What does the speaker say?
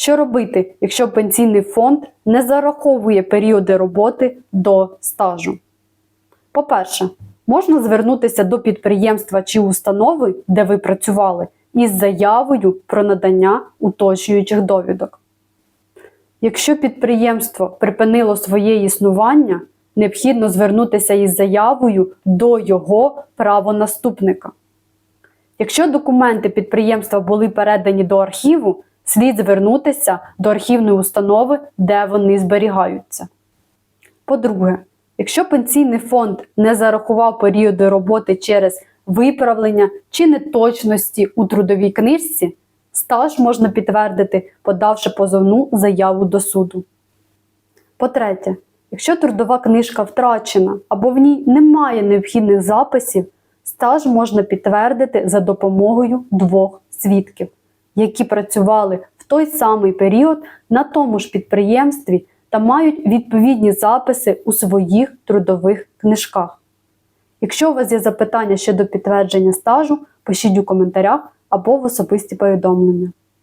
Що робити, якщо пенсійний фонд не зараховує періоди роботи до стажу? По-перше, можна звернутися до підприємства чи установи, де ви працювали, із заявою про надання уточнюючих довідок. Якщо підприємство припинило своє існування, необхідно звернутися із заявою до його правонаступника. Якщо документи підприємства були передані до архіву, слід звернутися до архівної установи, де вони зберігаються. По-друге, якщо пенсійний фонд не зарахував періоди роботи через виправлення чи неточності у трудовій книжці, стаж можна підтвердити, подавши позовну заяву до суду. По-третє, якщо трудова книжка втрачена або в ній немає необхідних записів, стаж можна підтвердити за допомогою двох свідків, які працювали в той самий період на тому ж підприємстві та мають відповідні записи у своїх трудових книжках. Якщо у вас є запитання щодо підтвердження стажу, пишіть у коментарях або в особисті повідомлення.